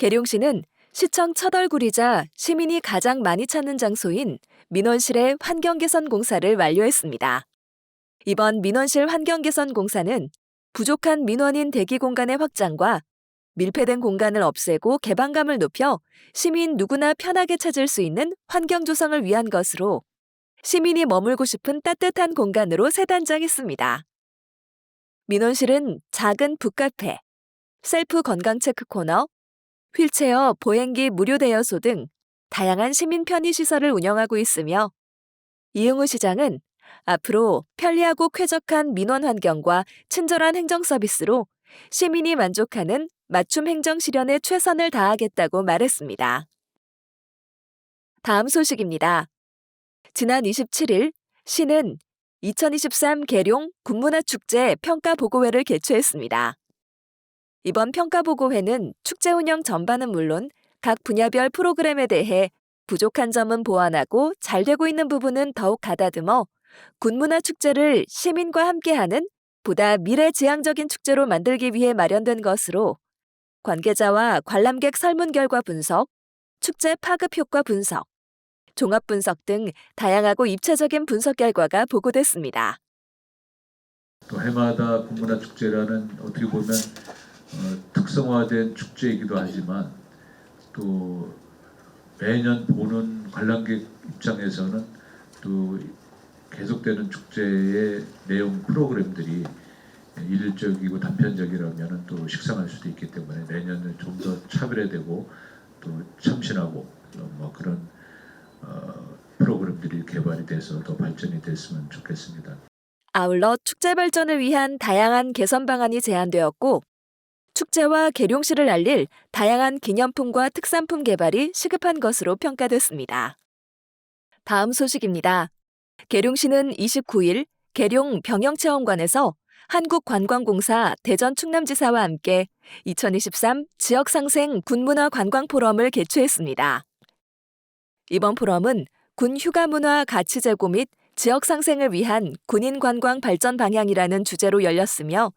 계룡시는 시청 첫 얼굴이자 시민이 가장 많이 찾는 장소인 민원실의 환경 개선 공사를 완료했습니다. 이번 민원실 환경 개선 공사는 부족한 민원인 대기 공간의 확장과 밀폐된 공간을 없애고 개방감을 높여 시민 누구나 편하게 찾을 수 있는 환경 조성을 위한 것으로 시민이 머물고 싶은 따뜻한 공간으로 새 단장했습니다. 민원실은 작은 북카페, 셀프 건강 체크 코너, 휠체어, 보행기 무료 대여소 등 다양한 시민 편의 시설을 운영하고 있으며 이응우 시장은 앞으로 편리하고 쾌적한 민원 환경과 친절한 행정 서비스로 시민이 만족하는 맞춤 행정 실현에 최선을 다하겠다고 말했습니다. 다음 소식입니다. 지난 27일 시는 2023 계룡 군문화 축제 평가 보고회를 개최했습니다. 이번 평가 보고회는 축제 운영 전반은 물론 각 분야별 프로그램에 대해 부족한 점은 보완하고 잘 되고 있는 부분은 더욱 가다듬어 군문화 축제를 시민과 함께하는 보다 미래지향적인 축제로 만들기 위해 마련된 것으로 관계자와 관람객 설문 결과 분석, 축제 파급 효과 분석, 종합 분석 등 다양하고 입체적인 분석 결과가 보고됐습니다. 또 해마다 군문화 축제라는 어떻게 보면 어, 특성화된 축제이기도 하지만 또 매년 보는 관람객 입장에서는 또 계속되는 축제의 내용 프로그램들이 일적이고 단편적이라면 또 식상할 수도 있기 때문에 내년은 좀 더 차별화되고 또 참신하고 뭐 그런 어, 프로그램들이 개발이 돼서 더 발전이 됐으면 좋겠습니다. 아울러 축제 발전을 위한 다양한 개선 방안이 제안되었고 축제와 계룡시를 알릴 다양한 기념품과 특산품 개발이 시급한 것으로 평가됐습니다. 다음 소식입니다. 계룡시는 29일 계룡 병영체험관에서 한국관광공사 대전 충남지사와 함께 2023 지역상생 군문화 관광 포럼을 개최했습니다. 이번 포럼은 군 휴가 문화 가치 제고 및 지역 상생을 위한 군인 관광 발전 방향이라는 주제로 열렸으며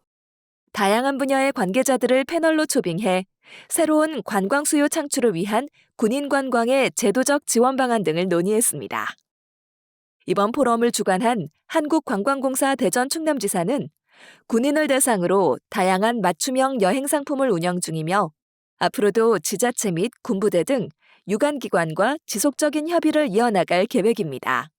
다양한 분야의 관계자들을 패널로 초빙해 새로운 관광 수요 창출을 위한 군인 관광의 제도적 지원 방안 등을 논의했습니다. 이번 포럼을 주관한 한국관광공사 대전 충남지사는 군인을 대상으로 다양한 맞춤형 여행 상품을 운영 중이며 앞으로도 지자체 및 군부대 등 유관기관과 지속적인 협의를 이어나갈 계획입니다.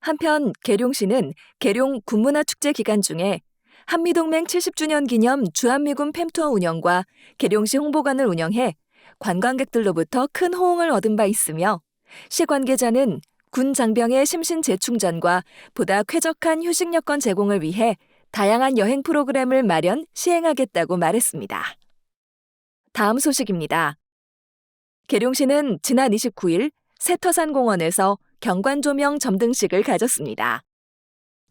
한편 계룡시는 계룡 군문화 축제 기간 중에 한미동맹 70주년 기념 주한미군 팸투어 운영과 계룡시 홍보관을 운영해 관광객들로부터 큰 호응을 얻은 바 있으며 시 관계자는 군 장병의 심신 재충전과 보다 쾌적한 휴식 여건 제공을 위해 다양한 여행 프로그램을 마련 시행하겠다고 말했습니다. 다음 소식입니다. 계룡시는 지난 29일 세터산 공원에서 경관 조명 점등식을 가졌습니다.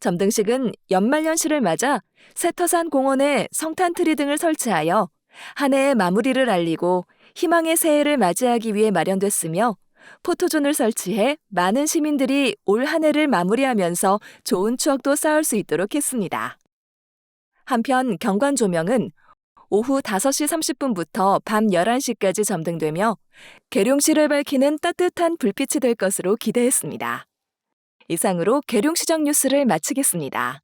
점등식은 연말연시를 맞아 세터산 공원에 성탄 트리 등을 설치하여 한 해의 마무리를 알리고 희망의 새해를 맞이하기 위해 마련됐으며 포토존을 설치해 많은 시민들이 올 한 해를 마무리하면서 좋은 추억도 쌓을 수 있도록 했습니다. 한편 경관 조명은 오후 5시 30분부터 밤 11시까지 점등되며 계룡시를 밝히는 따뜻한 불빛이 될 것으로 기대했습니다. 이상으로 계룡시정 뉴스를 마치겠습니다.